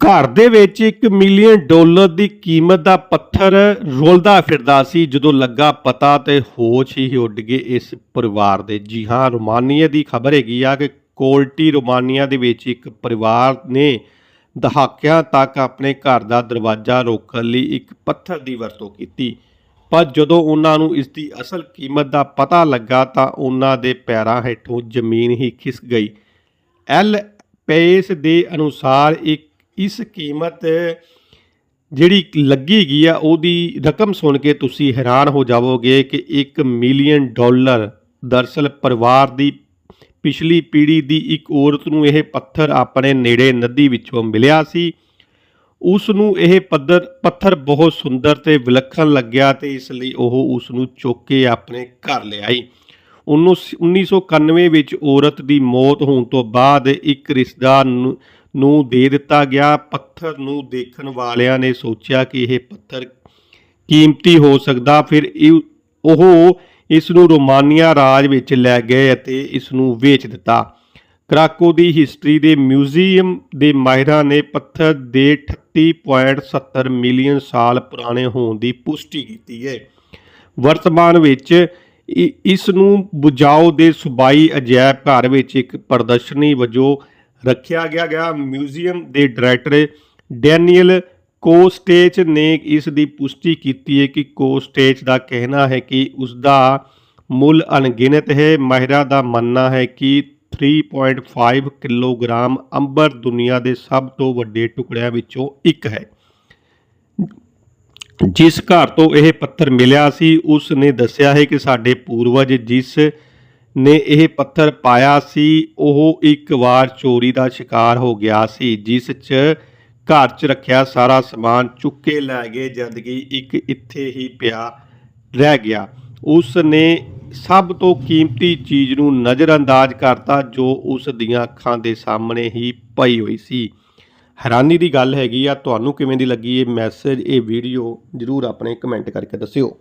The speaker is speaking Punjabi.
ਘਰ ਦੇ ਵਿੱਚ 1 ਮਿਲੀਅਨ ਡਾਲਰ ਦੀ ਕੀਮਤ ਦਾ ਪੱਥਰ ਰੋਲਦਾ ਫਿਰਦਾ ਸੀ। ਜਦੋਂ ਲੱਗਾ ਪਤਾ ਤੇ ਹੋਸ਼ ਹੀ ਉੱਡ ਗਏ ਇਸ ਪਰਿਵਾਰ ਦੇ। ਜੀ ਹਾਂ, ਰੋਮਾਨੀਆ ਦੀ ਖਬਰ ਹੈਗੀ ਆ ਕਿ ਕੋਲਟੀ ਰੋਮਾਨੀਆ ਦੇ ਵਿੱਚ ਇੱਕ ਪਰਿਵਾਰ ਨੇ ਦਹਾਕਿਆਂ ਤੱਕ ਆਪਣੇ ਘਰ ਦਾ ਦਰਵਾਜ਼ਾ ਰੋਕਣ ਲਈ ਇੱਕ ਪੱਥਰ ਦੀ ਵਰਤੋਂ ਕੀਤੀ। ਪਰ ਜਦੋਂ ਉਹਨਾਂ ਨੂੰ ਇਸ ਦੀ ਅਸਲ ਕੀਮਤ ਦਾ ਪਤਾ ਲੱਗਾ ਤਾਂ ਉਹਨਾਂ ਦੇ ਪੈਰਾਂ ਹੇਠੋਂ ਜ਼ਮੀਨ ਹੀ ਖਿਸ ਗਈ। ਐਲ ਪੇਸ ਦੇ ਅਨੁਸਾਰ ਇੱਕ ਇਸ ਕੀਮਤ ਜਿਹੜੀ ਲੱਗੀ ਗਈ ਆ, ਉਹਦੀ ਰਕਮ ਸੁਣ ਕੇ ਤੁਸੀਂ ਹੈਰਾਨ ਹੋ ਜਾਵੋਗੇ ਕਿ 1 ਮਿਲੀਅਨ ਡਾਲਰ ਦਰਸਲ ਪਰਿਵਾਰ ਦੀ ਪਿਛਲੀ ਪੀੜ੍ਹੀ ਦੀ ਇੱਕ ਔਰਤ ਨੂੰ ਇਹ ਪੱਥਰ ਆਪਣੇ ਨੇੜੇ ਨਦੀ ਵਿੱਚੋਂ ਮਿਲਿਆ ਸੀ। ਉਸ ਨੂੰ ਇਹ ਪੱਧਰ, ਪੱਥਰ ਬਹੁਤ ਸੁੰਦਰ ਤੇ ਵਿਲੱਖਣ ਲੱਗਿਆ ਤੇ ਇਸ ਲਈ ਉਹ ਉਸ ਨੂੰ ਚੁੱਕ ਕੇ ਆਪਣੇ ਘਰ ਲਿਆਈ। ਉਹਨੂੰ 1991 ਵਿੱਚ ਔਰਤ ਦੀ ਮੌਤ ਹੋਣ ਤੋਂ ਬਾਅਦ ਇੱਕ ਰਿਸ਼ਤੇਦਾਰ ਨੂੰ ਦੇ ਦਿੱਤਾ ਗਿਆ। ਪੱਥਰ ਨੂੰ ਦੇਖਣ ਵਾਲਿਆਂ ਨੇ ਸੋਚਿਆ ਕਿ ਇਹ ਪੱਥਰ ਕੀਮਤੀ ਹੋ ਸਕਦਾ। ਫਿਰ ਉਹ ਇਸ ਨੂੰ ਰੋਮਾਨੀਆ ਰਾਜ ਵਿੱਚ ਲੈ ਗਏ ਅਤੇ ਇਸ ਨੂੰ ਵੇਚ ਦਿੱਤਾ। ਕਰਾਕੋ ਦੀ ਹਿਸਟਰੀ ਦੇ ਮਿਊਜ਼ੀਅਮ ਦੇ ਮਾਹਿਰਾਂ ਨੇ ਪੱਥਰ ਦੇ 38.70 ਮਿਲੀਅਨ ਸਾਲ ਪੁਰਾਣੇ ਹੋਣ ਦੀ ਪੁਸ਼ਟੀ ਕੀਤੀ ਹੈ। ਵਰਤਮਾਨ ਵਿੱਚ ਇ- ਇਸ ਨੂੰ ਬੁਝਾਓ ਦੇ ਸੁਬਾਈ ਅਜਾਇਬ ਘਰ ਵਿੱਚ ਇੱਕ ਪ੍ਰਦਰਸ਼ਨੀ ਵਜੋਂ ਰੱਖਿਆ ਗਿਆ ਗਿਆ ਮਿਊਜ਼ੀਅਮ ਦੇ ਡਾਇਰੈਕਟਰ ਡੈਨੀਅਲ ਕੋਸਟੇਚ ਨੇ ਇਸ ਦੀ ਪੁਸ਼ਟੀ ਕੀਤੀ ਹੈ ਕਿ ਕੋਸਟੇਚ ਦਾ ਕਹਿਣਾ ਹੈ ਕਿ ਉਸ ਦਾ ਮੁੱਲ ਅਣਗਿਣਤ ਹੈ। ਮਾਹਿਰਾਂ ਦਾ ਮੰਨਣਾ ਹੈ ਕਿ 3.5 ਕਿਲੋਗ੍ਰਾਮ ਅੰਬਰ ਦੁਨੀਆ ਦੇ ਸਭ ਤੋਂ ਵੱਡੇ ਟੁਕੜਿਆਂ ਵਿੱਚੋਂ ਇੱਕ ਹੈ। ਜਿਸ ਘਰ ਤੋਂ ਇਹ ਪੱਥਰ ਮਿਲਿਆ ਸੀ ਉਸ ਨੇ ਦੱਸਿਆ ਹੈ ਕਿ ਸਾਡੇ ਪੂਰਵਜ ਜਿਸ ਨੇ ਇਹ ਪੱਥਰ ਪਾਇਆ ਸੀ, ਉਹ ਇੱਕ ਵਾਰ ਚੋਰੀ ਦਾ ਸ਼ਿਕਾਰ ਹੋ ਗਿਆ ਸੀ, ਜਿਸ 'ਚ ਘਰ 'ਚ ਰੱਖਿਆ ਸਾਰਾ ਸਮਾਨ ਚੁੱਕ ਕੇ ਲੈ ਗਏ, ਜਦ ਕਿ ਇੱਕ ਇੱਥੇ ਹੀ ਪਿਆ ਰਹਿ ਗਿਆ। ਉਸ ਨੇ ਸਭ ਤੋਂ ਕੀਮਤੀ ਚੀਜ਼ ਨੂੰ ਨਜ਼ਰਅੰਦਾਜ਼ ਕਰਤਾ, ਜੋ ਉਸ ਦੀਆਂ ਅੱਖਾਂ ਦੇ ਸਾਹਮਣੇ ਹੀ ਪਈ ਹੋਈ ਸੀ। ਹੈਰਾਨੀ ਦੀ ਗੱਲ ਹੈਗੀ ਆ, ਤੁਹਾਨੂੰ ਕਿਵੇਂ ਦੀ ਲੱਗੀ ਇਹ ਮੈਸੇਜ? ਇਹ ਵੀਡੀਓ ਜਰੂਰ ਆਪਣੇ ਕਮੈਂਟ ਕਰਕੇ ਦੱਸਿਓ।